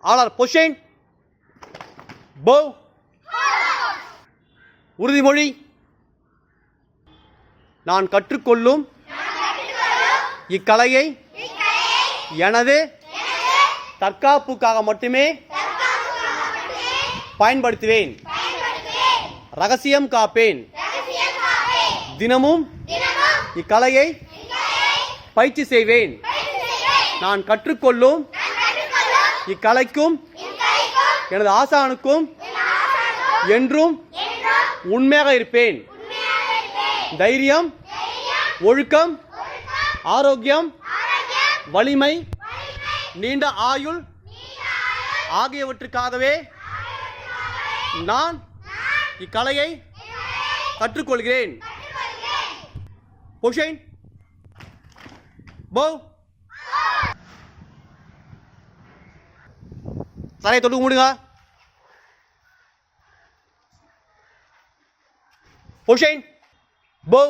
All R போ. உறுதிமொழி. நான் கற்றுக்கொள்ளும் இக்கலையை எனது தற்காப்புக்காக மட்டுமே பயன்படுத்துவேன். ரகசியம் காப்பேன். தினமும் இக்கலையை பயிற்சி செய்வேன். நான் கற்றுக்கொள்ளும் இக்கலைக்கும் எனது ஆசானுக்கும் என்றும் உண்மையாக இருப்பேன். தைரியம் ஒழுக்கம் ஆரோக்கியம் வலிமை நீண்ட ஆயுள் ஆகியவற்றுக்காகவே நான் இக்கலையை கற்றுக்கொள்கிறேன். பொஷைன் போ தரையை தொட்டு மூடுங்க பொஷைன் போ